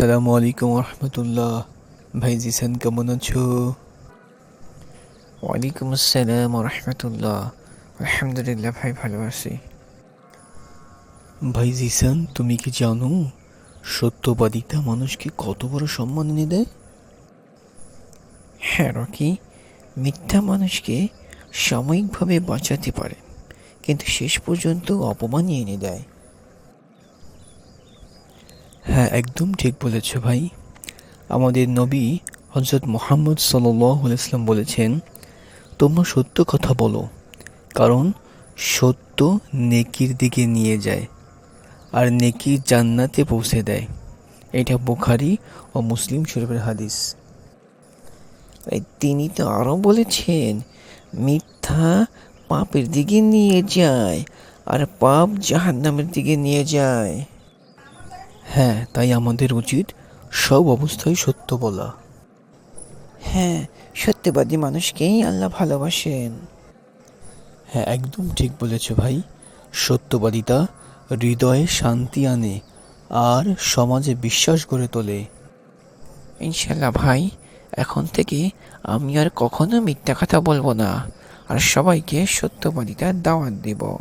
আসসালামু আলাইকুম রহমতুল্লাহ ভাই জিসান কেমন আছো? ওয়ালাইকুম আসসালাম রহমতুল্লাহ আলহামদুলিল্লাহ ভাই ভালো আছি। ভাই জিসান তুমি কি জানো সত্যবাদিতা মানুষকে কত বড় সম্মান এনে দেয়? হ্যাঁ রকি মিথ্যা মানুষকে সাময়িকভাবে বাঁচাতে পারে কিন্তু শেষ পর্যন্ত অপমানই এনে দেয়। হ্যাঁ একদম ঠিক বলেছ ভাই। আমাদের নবী হজরত মোহাম্মদ সাল্লাম বলেছেন, তোমরা সত্য কথা বলো, কারণ সত্য নেকির দিকে নিয়ে যায়, আর নেকি জান্নাতে পৌঁছে দেয়। এটা বোখারি ও মুসলিম শরীফের হাদিস। তিনি তো আরও বলেছেন, মিথ্যা পাপের দিকে নিয়ে যায়, আর পাপ জাহান্নামের দিকে নিয়ে যায়। হ্যাঁ তাই আমাদের উচিত সব অবস্থায় সত্য বলা। হ্যাঁ সত্যবাদী মানুষকেই আল্লাহ ভালোবাসেন। হ্যাঁ একদম ঠিক বলেছ ভাই। সত্যবাদিতা হৃদয়ে শান্তি আনে আর সমাজে বিশ্বাস গড়ে তোলে। ইনশাল্লাহ ভাই এখন থেকে আমি আর কখনো মিথ্যা কথা বলব না। আর সবাইকে সত্যবাদিতার দাওয়াত দেব।